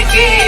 இருக்கேன்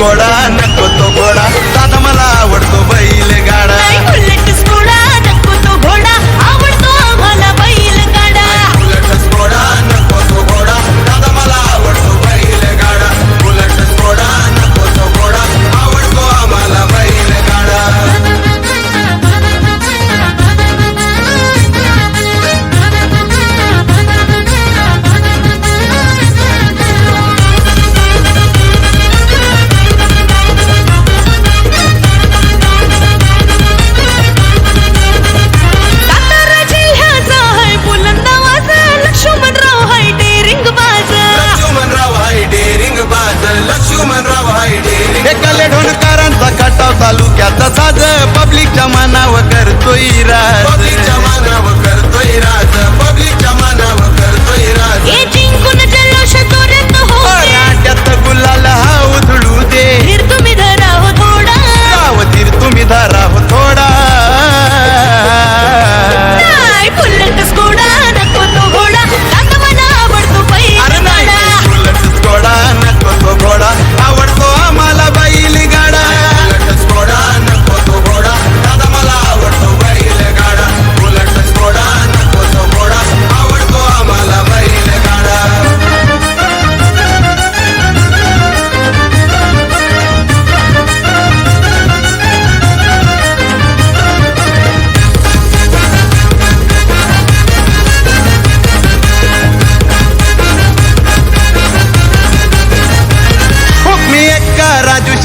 కూడా నాకు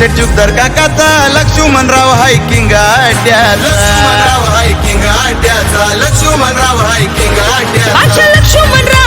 जुद्दर काकाचा. लक्ष्मणराव हायकिंग अड्ड्याचा लक्ष्मणराव हायकिंग अड्ड्याचा. लक्ष्मणराव हायकिंग अड्ड्याचा लक्ष्मणराव.